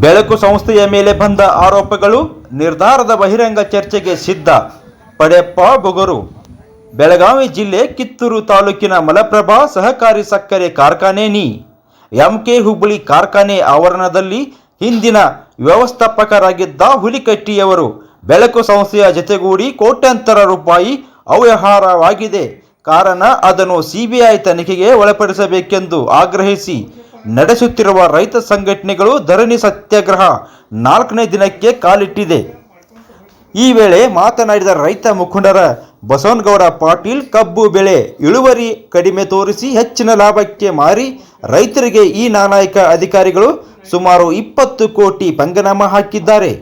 ಬೆಳಕು ಸಂಸ್ಥೆಯ ಮೇಲೆ ಬಂದ ಆರೋಪಗಳು ನಿರ್ಧಾರದ ಬಹಿರಂಗ ಚರ್ಚೆಗೆ ಸಿದ್ಧ. ಪಡೆಪ್ಪ ಬೊಗರು ಬೆಳಗಾವಿ ಜಿಲ್ಲೆ ಕಿತ್ತೂರು ತಾಲೂಕಿನ ಮಲಪ್ರಭಾ ಸಹಕಾರಿ ಸಕ್ಕರೆ ಕಾರ್ಖಾನೆ ನಿ. ಎಂಕೆ ಹುಬ್ಬಳ್ಳಿ ಕಾರ್ಖಾನೆ ಆವರಣದಲ್ಲಿ ಹಿಂದಿನ ವ್ಯವಸ್ಥಾಪಕರಾಗಿದ್ದ ಹುಲಿಕಟ್ಟಿಯವರು ಬೆಳಕು ಸಂಸ್ಥೆಯ ಜತೆಗೂಡಿ ಕೋಟ್ಯಾಂತರ ರೂಪಾಯಿ ಅವ್ಯವಹಾರವಾಗಿದೆ. ಕಾರಣ ಅದನ್ನು ಸಿಬಿಐ ತನಿಖೆಗೆ ಒಳಪಡಿಸಬೇಕೆಂದು ಆಗ್ರಹಿಸಿ ನಡೆಸುತ್ತಿರುವ ರೈತ ಸಂಘಟನೆಗಳು ಧರಣಿ ಸತ್ಯಾಗ್ರಹ ನಾಲ್ಕನೇ ದಿನಕ್ಕೆ ಕಾಲಿಟ್ಟಿದೆ. ಈ ವೇಳೆ ಮಾತನಾಡಿದ ರೈತ ಮುಖಂಡರ ಬಸವನಗೌಡ ಪಾಟೀಲ್, ಕಬ್ಬು ಬೆಳೆ ಇಳುವರಿ ಕಡಿಮೆ ತೋರಿಸಿ ಹೆಚ್ಚಿನ ಲಾಭಕ್ಕೆ ಮಾರಿ ರೈತರಿಗೆ ಈ ನಾನಾಯಕ ಅಧಿಕಾರಿಗಳು ಸುಮಾರು ಇಪ್ಪತ್ತು ಕೋಟಿ ಪಂಗನಾಮ ಹಾಕಿದ್ದಾರೆ.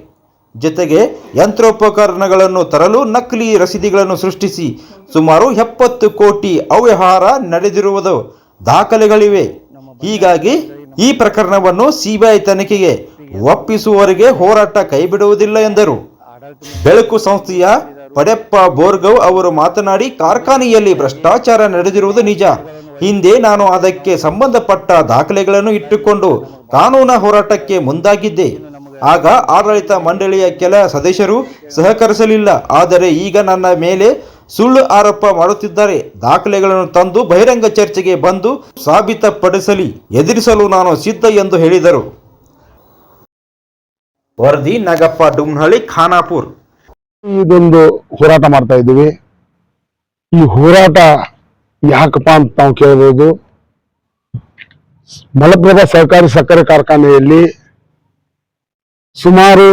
ಜೊತೆಗೆ ಯಂತ್ರೋಪಕರಣಗಳನ್ನು ತರಲು ನಕಲಿ ರಸೀದಿಗಳನ್ನು ಸೃಷ್ಟಿಸಿ ಸುಮಾರು ಎಪ್ಪತ್ತು ಕೋಟಿ ಅವ್ಯವಹಾರ ನಡೆದಿರುವುದು ದಾಖಲೆಗಳಿವೆ. ಹೀಗಾಗಿ ಈ ಪ್ರಕರಣವನ್ನು ಸಿಬಿಐ ತನಿಖೆಗೆ ಒಪ್ಪಿಸುವವರೆಗೆ ಹೋರಾಟ ಕೈಬಿಡುವುದಿಲ್ಲ ಎಂದರು. ಬೆಳಕು ಸಂಸ್ಥೆಯ ಪಡೆಪ್ಪ ಬೋರ್ಗವ್ ಅವರು ಮಾತನಾಡಿ, ಕಾರ್ಖಾನೆಯಲ್ಲಿ ಭ್ರಷ್ಟಾಚಾರ ನಡೆದಿರುವುದು ನಿಜ. ಹಿಂದೆ ನಾನು ಅದಕ್ಕೆ ಸಂಬಂಧಪಟ್ಟ ದಾಖಲೆಗಳನ್ನು ಇಟ್ಟುಕೊಂಡು ಕಾನೂನು ಹೋರಾಟಕ್ಕೆ ಮುಂದಾಗಿದ್ದೆ. ಆಗ ಆಡಳಿತ ಮಂಡಳಿಯ ಕೆಲ ಸದಸ್ಯರು ಸಹಕರಿಸಲಿಲ್ಲ. ಆದರೆ ಈಗ ನನ್ನ ಮೇಲೆ ಸುಳ್ಳು ಆರೋಪ ಮಾಡುತ್ತಿದ್ದಾರೆ. ದಾಖಲೆಗಳನ್ನು ತಂದು ಬಹಿರಂಗ ಚರ್ಚೆಗೆ ಬಂದು ಸಾಬೀತಪಡಿಸಲಿ, ಎದುರಿಸಲು ನಾನು ಸಿದ್ಧ ಎಂದು ಹೇಳಿದರು. ವರದಿ, ನಾಗಪ್ಪ, ಡುಮ್ನಹಳ್ಳಿ, ಖಾನಾಪುರ್. ಇದೊಂದು ಹೋರಾಟ ಮಾಡ್ತಾ ಇದ್ದೀವಿ. ಈ ಹೋರಾಟ ಯಾಕಪ್ಪ ಅಂತ ನಾವು ಕೇಳಬಹುದು ಮಲಪ್ರಭಾ ಸಹಕಾರಿ ಸಕ್ಕರೆ ಕಾರ್ಖಾನೆಯಲ್ಲಿ ಸುಮಾರು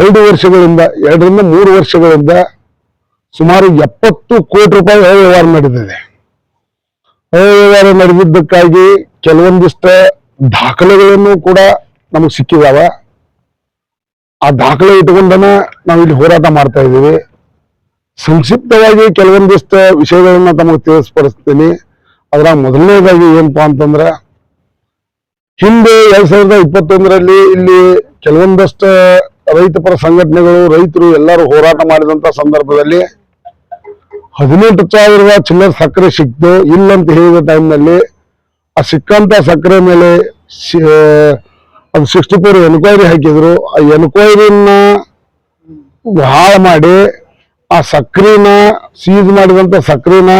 ಎರಡು ವರ್ಷಗಳಿಂದ, ಎರಡರಿಂದ ಮೂರು ವರ್ಷಗಳಿಂದ ಸುಮಾರು ಎಪ್ಪತ್ತು ಕೋಟಿ ರೂಪಾಯಿ ಅವ್ಯವಹಾರ ನಡೆದಿದೆ ಅವ್ಯವಹಾರ ನಡೆದಿದ್ದಕ್ಕಾಗಿ ಕೆಲವೊಂದಿಷ್ಟ ದಾಖಲೆಗಳನ್ನು ಕೂಡ ನಮಗೆ ಸಿಕ್ಕಿದಾವ. ಆ ದಾಖಲೆ ಇಟ್ಕೊಂಡನ ನಾವು ಇಲ್ಲಿ ಹೋರಾಟ ಮಾಡ್ತಾ ಇದ್ದೀವಿ. ಸಂಕ್ಷಿಪ್ತವಾಗಿ ಕೆಲವೊಂದಿಷ್ಟು ವಿಷಯಗಳನ್ನ ತಮಗೆ ತಿಳಿಸ್ಪಡಿಸ್ತೀನಿ ಅದ್ರಾಗ ಮೊದಲನೇದಾಗಿ ಏನಪ್ಪಾ ಅಂತಂದ್ರೆ, ಹಿಂದೆ ಎರಡ್ ಸಾವಿರದ ಇಪ್ಪತ್ತೊಂದರಲ್ಲಿ ಇಲ್ಲಿ ಕೆಲವೊಂದಷ್ಟು ರೈತಪರ ಸಂಘಟನೆಗಳು, ರೈತರು ಎಲ್ಲರೂ ಹೋರಾಟ ಮಾಡಿದಂತ ಸಂದರ್ಭದಲ್ಲಿ ಹದಿನೆಂಟು ಸಾವಿರದ ಚಿಲ್ಲರ್ ಸಕ್ಕರೆ ಸಿಕ್ತು. ಇಲ್ಲಂತ ಹೇಳಿದ ಟೈಮ್ನಲ್ಲಿ ಆ ಸಿಕ್ಕಂತ ಸಕ್ಕರೆ ಮೇಲೆ ಅದು ಸಿಕ್ಸ್ಟಿ ಫೋರ್ ಎನ್ಕ್ವೈರಿ ಹಾಕಿದ್ರು. ಆ ಎನ್ಕ್ವೈರಿನ ಹಾಳು ಮಾಡಿ ಆ ಸಕ್ಕರೆನ ಸೀಸ್ ಮಾಡಿದಂತ ಸಕ್ಕರೆನ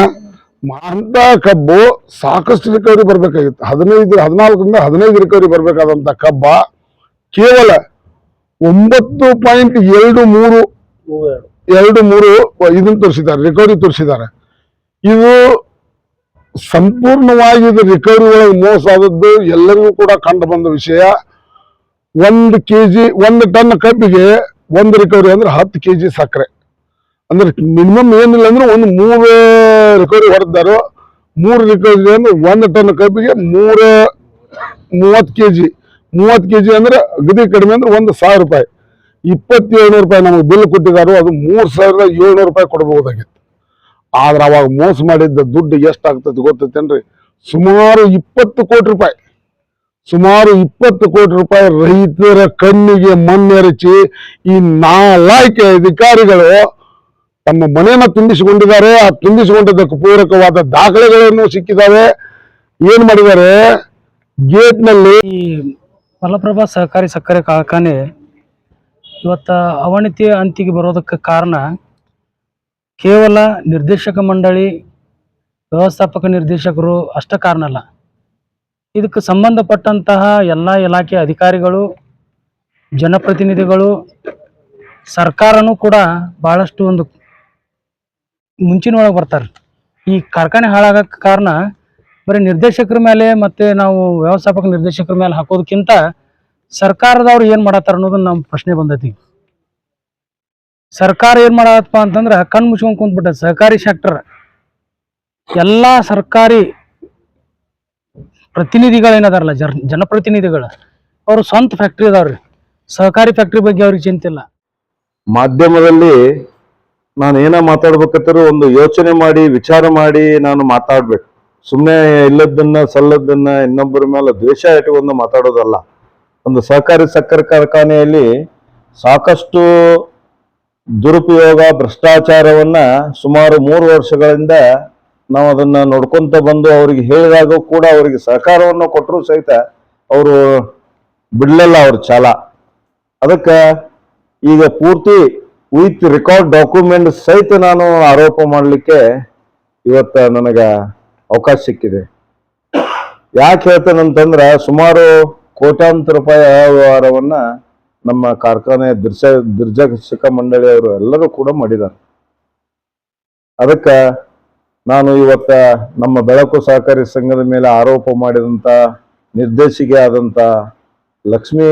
ಅಂತ ಕಬ್ಬು ಸಾಕಷ್ಟು ರಿಕವರಿ ಬರಬೇಕಾಗಿತ್ತು. ಹದಿನೈದು, ಹದಿನಾಲ್ಕರಿಂದ ಹದಿನೈದು ರಿಕವರಿ ಬರಬೇಕಾದಂಥ ಕಬ್ಬ ಕೇವಲ ಒಂಬತ್ತು ಪಾಯಿಂಟ್ ಎರಡು ಮೂರು ಎರಡು, ಮೂರು ಇದನ್ನ ತೋರಿಸಿದ್ದಾರೆ ರಿಕವರಿ ತೋರಿಸಿದ್ದಾರೆ. ಇದು ಸಂಪೂರ್ಣವಾಗಿ ಇದು ರಿಕವರಿ ಒಳಗೆ ಮೋಸ ಆದದ್ದು ಎಲ್ಲರಿಗೂ ಕೂಡ ಕಂಡು ಬಂದ ವಿಷಯ. ಒಂದು ಕೆಜಿ, ಒಂದು ಟನ್ ಕಬ್ಬಿಗೆ ಒಂದು ರಿಕವರಿ ಅಂದ್ರೆ ಹತ್ತು ಕೆ ಜಿ ಸಕ್ಕರೆ. ಅಂದ್ರೆ ಮಿನಿಮಮ್ ಏನಿಲ್ಲ ಅಂದ್ರೆ ಒಂದು ಮೂರು ರಿಕವರಿ ಹೊಡೆದಾರು ಮೂರು ರಿಕವರಿ ಅಂದ್ರೆ ಒಂದು ಟನ್ ಕಬ್ಬಿಗೆ ಮೂರ ಮೂವತ್ತು ಕೆಜಿ. ಮೂವತ್ತು ಕೆ ಜಿ ಅಂದ್ರೆ ಅಗದಿ ಕಡಿಮೆ ಅಂದ್ರೆ ಒಂದು ಸಾವಿರ ರೂಪಾಯಿ. ಇಪ್ಪತ್ತೇಳು ರೂಪಾಯಿ ನಮಗೆ ಬಿಲ್ ಕೊಟ್ಟಿದ್ದಾರೆ, ಅದು ಮೂರು ಸಾವಿರದ ಏಳ್ನೂರು ರೂಪಾಯಿ ಕೊಡಬಹುದಾಗಿತ್ತು ಆದ್ರೆ ಅವಾಗ ಮೋಸ ಮಾಡಿದ್ದ ದುಡ್ಡು ಎಷ್ಟಾಗ್ತದೆ ಗೊತ್ತೈತೇನ್ರಿ ಸುಮಾರು ಇಪ್ಪತ್ತು ಕೋಟಿ ರೂಪಾಯಿ. ಸುಮಾರು ಇಪ್ಪತ್ತು ಕೋಟಿ ರೂಪಾಯಿ ರೈತರ ಕಣ್ಣಿಗೆ ಮಣ್ಣೆರಚಿ ಈ ನಾಳಾಯಕ ಅಧಿಕಾರಿಗಳು ತಮ್ಮ ಮನೆಯನ್ನ ತುಂಬಿಸಿಕೊಂಡಿದ್ದಾರೆ. ಆ ತುಂಬಿಸಿಕೊಂಡಿದ್ದಕ್ಕೆ ಪೂರಕವಾದ ದಾಖಲೆಗಳನ್ನು ಸಿಕ್ಕಿದಾವೆ. ಏನ್ ಮಾಡಿದ್ದಾರೆ? ಗೇಟ್ನಲ್ಲಿ ಮಲಪ್ರಭಾ ಸಹಕಾರಿ ಸಕ್ಕರೆ ಕಾರ್ಖಾನೆ ಇವತ್ತ ಅವನತಿ ಅಂತಿಗೆ ಬರೋದಕ್ಕೆ ಕಾರಣ ಕೇವಲ ನಿರ್ದೇಶಕ ಮಂಡಳಿ, ವ್ಯವಸ್ಥಾಪಕ ನಿರ್ದೇಶಕರು ಅಷ್ಟ ಕಾರಣ ಅಲ್ಲ. ಇದಕ್ಕೆ ಸಂಬಂಧಪಟ್ಟಂತಹ ಎಲ್ಲ ಇಲಾಖೆ ಅಧಿಕಾರಿಗಳು, ಜನಪ್ರತಿನಿಧಿಗಳು, ಸರ್ಕಾರನೂ ಕೂಡ ಭಾಳಷ್ಟು ಒಂದು ಮುಂಚಿನೊಳಗೆ ಬರ್ತಾರೆ. ಈ ಕಾರ್ಖಾನೆ ಹಾಳಾಗಕ್ಕೆ ಕಾರಣ ಬರೀ ನಿರ್ದೇಶಕರ ಮೇಲೆ ಮತ್ತು ನಾವು ವ್ಯವಸ್ಥಾಪಕ ನಿರ್ದೇಶಕರ ಮೇಲೆ ಹಾಕೋದಕ್ಕಿಂತ ಸರ್ಕಾರದವ್ರು ಏನ್ ಮಾಡತ್ತಾರ ಅನ್ನೋದನ್ನ ನಮ್ಮ ಪ್ರಶ್ನೆ ಬಂದೈತಿ. ಸರ್ಕಾರ ಏನ್ ಮಾಡತ್ತಪ್ಪ ಅಂತಂದ್ರೆ ಕಣ್ಣು ಮುಚ್ಕೊಂಡ್ ಕುಂತ್ಬಿಟ್ಟ ಸಹಕಾರಿ ಸೆಕ್ಟರ್ ಎಲ್ಲಾ ಸರ್ಕಾರಿ ಪ್ರತಿನಿಧಿಗಳೇನದಾರಲ್ಲ ಜನ ಜನಪ್ರತಿನಿಧಿಗಳು, ಅವರು ಸ್ವಂತ ಫ್ಯಾಕ್ಟ್ರಿ ಅದಾವ್ರಿ. ಸಹಕಾರಿ ಫ್ಯಾಕ್ಟ್ರಿ ಬಗ್ಗೆ ಅವ್ರಿಗೆ ಚಿಂತೆ ಇಲ್ಲ. ಮಾಧ್ಯಮದಲ್ಲಿ ನಾನು ಏನ ಮಾತಾಡ್ಬೇಕಾದ್ರೂ ಒಂದು ಯೋಚನೆ ಮಾಡಿ, ವಿಚಾರ ಮಾಡಿ ನಾನು ಮಾತಾಡ್ಬೇಕು. ಸುಮ್ಮನೆ ಇಲ್ಲದನ್ನ ಸಲ್ಲದನ್ನ ಇನ್ನೊಬ್ಬರ ಮೇಲೆ ದ್ವೇಷ ಇಟ್ಟುಕೊಂಡು ಮಾತಾಡೋದಲ್ಲ. ಒಂದು ಸಹಕಾರಿ ಸಕ್ಕರೆ ಕಾರ್ಖಾನೆಯಲ್ಲಿ ಸಾಕಷ್ಟು ದುರುಪಯೋಗ, ಭ್ರಷ್ಟಾಚಾರವನ್ನ ಸುಮಾರು ಮೂರು ವರ್ಷಗಳಿಂದ ನಾವು ಅದನ್ನ ನೋಡ್ಕೊಂತ ಬಂದು ಅವರಿಗೆ ಹೇಳಿದಾಗ ಕೂಡ ಅವರಿಗೆ ಸಹಕಾರವನ್ನು ಕೊಟ್ಟರು ಸಹಿತ ಅವರು ಬಿಡಲಿಲ್ಲ ಅವ್ರ ಚಾಲ. ಅದಕ್ಕೆ ಈಗ ಪೂರ್ತಿ ವಿತ್ ರೆಕಾರ್ಡ್ ಡಾಕ್ಯುಮೆಂಟ್ ಸಹಿತ ನಾನು ಆರೋಪ ಮಾಡಲಿಕ್ಕೆ ಇವತ್ತು ನನಗೆ ಅವಕಾಶ ಸಿಕ್ಕಿದೆ. ಯಾಕೆ ಹೇಳ್ತೇನಂತಂದ್ರ ಸುಮಾರು ಕೋಟ್ಯಾಂತರ ರೂಪಾಯಿ ವ್ಯವಹಾರವನ್ನ ನಮ್ಮ ಕಾರ್ಖಾನೆ ದಿರ್ಶ ಮಂಡಳಿ ಮಂಡಳಿಯವರು ಎಲ್ಲರೂ ಕೂಡ ಮಾಡಿದ್ದಾರೆ. ಅದಕ್ಕ ನಾನು ಇವತ್ತ ನಮ್ಮ ಬೆಳಕು ಸಹಕಾರಿ ಸಂಘದ ಮೇಲೆ ಆರೋಪ ಮಾಡಿದಂತ ನಿರ್ದೇಶಿಕೆ ಆದಂಥ ಲಕ್ಷ್ಮೀ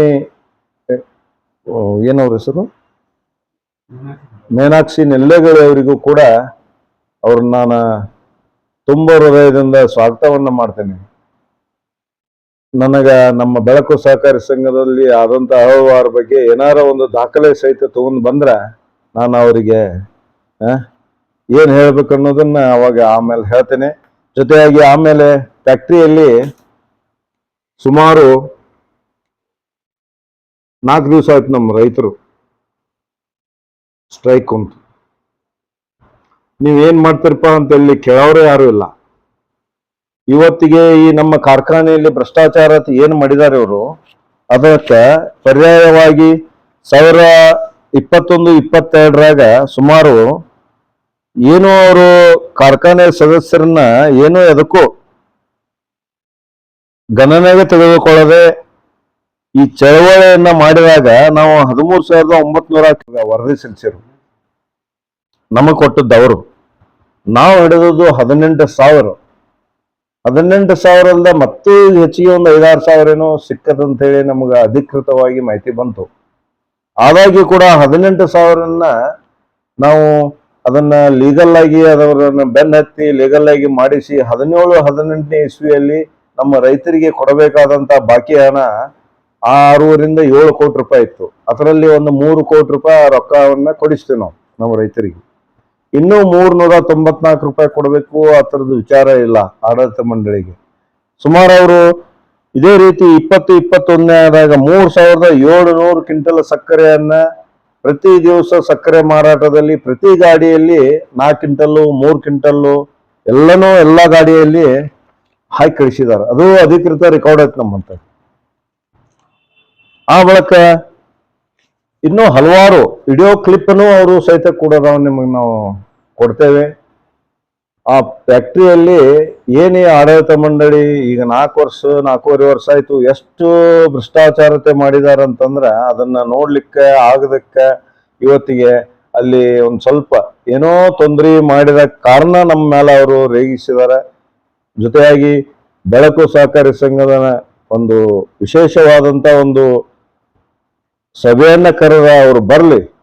ಏನವ್ರ ಹೆಸರು? ಮೀನಾಕ್ಷಿ ನೆಲ್ಲೆಗಳಿ ಅವರಿಗೂ ಕೂಡ ಅವ್ರನ್ನ ನಾನು ತುಂಬ ಹೃದಯದಿಂದ ಸ್ವಾಗತವನ್ನ ಮಾಡ್ತೇನೆ. ನನಗ ನಮ್ಮ ಬೆಳಕು ಸಹಕಾರಿ ಸಂಘದಲ್ಲಿ ಆದಂತ ಅವ್ಯವಹಾರ ಬಗ್ಗೆ ಏನಾರ ಒಂದು ದಾಖಲೆ ಸಹಿತ ತಗೊಂಡ್ ಬಂದ್ರ ನಾನು ಅವರಿಗೆ ಏನ್ ಹೇಳ್ಬೇಕು ಅನ್ನೋದನ್ನ ಅವಾಗ ಆಮೇಲೆ ಹೇಳ್ತೇನೆ. ಜೊತೆಯಾಗಿ ಆಮೇಲೆ ಫ್ಯಾಕ್ಟ್ರಿಯಲ್ಲಿ ಸುಮಾರು ನಾಲ್ಕು ದಿವಸ ಆಯ್ತು ನಮ್ಮ ರೈತರು. ಸ್ಟ್ರೈಕ್ ಉಂಟು. ನೀವೇನ್ ಮಾಡ್ತೀರಪ್ಪ ಅಂತ ಹೇಳಿ ಕೇಳೋರೇ ಯಾರು ಇಲ್ಲ. ಇವತ್ತಿಗೆ ಈ ನಮ್ಮ ಕಾರ್ಖಾನೆಯಲ್ಲಿ ಭ್ರಷ್ಟಾಚಾರ ಏನು ಮಾಡಿದ್ದಾರೆ ಇವರು, ಅದಕ್ಕೆ ಪರ್ಯಾಯವಾಗಿ ಸಾವಿರ ಇಪ್ಪತ್ತೊಂದು, ಇಪ್ಪತ್ತೆರಡರಾಗ ಸುಮಾರು ಏನು ಅವರು ಕಾರ್ಖಾನೆ ಸದಸ್ಯರನ್ನ ಏನು ಎದಕ್ಕೂ ಗಣನೆಗೆ ತೆಗೆದುಕೊಳ್ಳದೆ ಈ ಚಳವಳಿಯನ್ನ ಮಾಡಿದಾಗ ನಾವು ಹದಿಮೂರು ಸಾವಿರದ ಒಂಬತ್ನೂರ ವರದಿ ಸಲ್ಲಿಸಿರು. ನಮಗೆ ಕೊಟ್ಟದ್ದು ಅವರು. ನಾವು ಹಿಡಿದದ್ದು ಹದಿನೆಂಟು ಸಾವಿರ. ಹದಿನೆಂಟು ಸಾವಿರ ಅಲ್ದ ಮತ್ತು ಹೆಚ್ಚಿಗೆ ಒಂದು ಐದಾರು ಸಾವಿರ ಏನೋ ಸಿಕ್ಕದಂತ ಹೇಳಿ ನಮಗೆ ಅಧಿಕೃತವಾಗಿ ಮಾಹಿತಿ ಬಂತು. ಆದಾಗ್ಯೂ ಕೂಡ ಹದಿನೆಂಟು ಸಾವಿರನ್ನ ನಾವು ಅದನ್ನ ಲೀಗಲ್ ಆಗಿ ಅದರನ್ನ ಬೆನ್ನ ಹತ್ತಿ ಲೀಗಲ್ ಆಗಿ ಮಾಡಿಸಿ ಹದಿನೇಳು, ಹದಿನೆಂಟನೇ ಇಸ್ವಿಯಲ್ಲಿ ನಮ್ಮ ರೈತರಿಗೆ ಕೊಡಬೇಕಾದಂತ ಬಾಕಿ ಹಣ ಆರೂರಿಂದ ಏಳು ಕೋಟಿ ರೂಪಾಯಿ ಇತ್ತು. ಅದರಲ್ಲಿ ಒಂದು ಮೂರು ಕೋಟಿ ರೂಪಾಯಿ ರೊಕ್ಕವನ್ನ ಕೊಡಿಸ್ತೇವೆ ನಾವು, ನಮ್ಮ ರೈತರಿಗೆ. ಇನ್ನೂ ಮೂರ್ನೂರ ತೊಂಬತ್ನಾಲ್ಕು ರೂಪಾಯಿ ಕೊಡಬೇಕು ಆ ಥರದ್ದು ವಿಚಾರ ಇಲ್ಲ ಆಡಳಿತ ಮಂಡಳಿಗೆ. ಸುಮಾರು ಅವರು ಇದೇ ರೀತಿ ಇಪ್ಪತ್ತು ಇಪ್ಪತ್ತೊಂದನೇ ಆದಾಗ ಮೂರ್ ಸಾವಿರದ ಏಳು ನೂರು ಕ್ವಿಂಟಲ್ ಸಕ್ಕರೆಯನ್ನ ಪ್ರತಿ ದಿವಸ ಸಕ್ಕರೆ ಮಾರಾಟದಲ್ಲಿ, ಪ್ರತಿ ಗಾಡಿಯಲ್ಲಿ ನಾಲ್ಕು ಕ್ವಿಂಟಲ್ಲು, ಮೂರು ಕ್ವಿಂಟಲ್ಲು ಎಲ್ಲನೂ ಎಲ್ಲ ಗಾಡಿಯಲ್ಲಿ ಹಾಕಿ ಕಳಿಸಿದ್ದಾರೆ. ಅದು ಅಧಿಕೃತ ರೆಕಾರ್ಡ್ ಐತೆ ನಮ್ಮಂತ ಆ ಬಳಿಕ ಇನ್ನೂ ಹಲವಾರು ವಿಡಿಯೋ ಕ್ಲಿಪ್ಪನ್ನು ಅವರು ಸಹಿತ ಕೂಡ ನಾವು ನಿಮಗೆ ನಾವು ಕೊಡ್ತೇವೆ. ಆ ಫ್ಯಾಕ್ಟ್ರಿಯಲ್ಲಿ ಏನೇ ಆಡಳಿತ ಮಂಡಳಿ ಈಗ ನಾಲ್ಕು ವರ್ಷ, ನಾಲ್ಕೂವರೆ ವರ್ಷ ಆಯ್ತು, ಎಷ್ಟು ಭ್ರಷ್ಟಾಚಾರತೆ ಮಾಡಿದಾರೆ ಅಂತಂದ್ರ ಅದನ್ನ ನೋಡ್ಲಿಕ್ಕೆ ಆಗದಕ್ಕೆ ಇವತ್ತಿಗೆ ಅಲ್ಲಿ ಒಂದು ಸ್ವಲ್ಪ ಏನೋ ತೊಂದರೆ ಮಾಡಿದ ಕಾರಣ ನಮ್ಮ ಮೇಲೆ ಅವರು ರೇಗಿಸಿದ್ದಾರೆ. ಜೊತೆಯಾಗಿ ಬೆಳಕು ಸಹಕಾರಿ ಸಂಘದ ಒಂದು ವಿಶೇಷವಾದಂತ ಒಂದು ಸಭೆಯನ್ನ ಕರೆದ ಅವರು ಬರ್ಲಿ.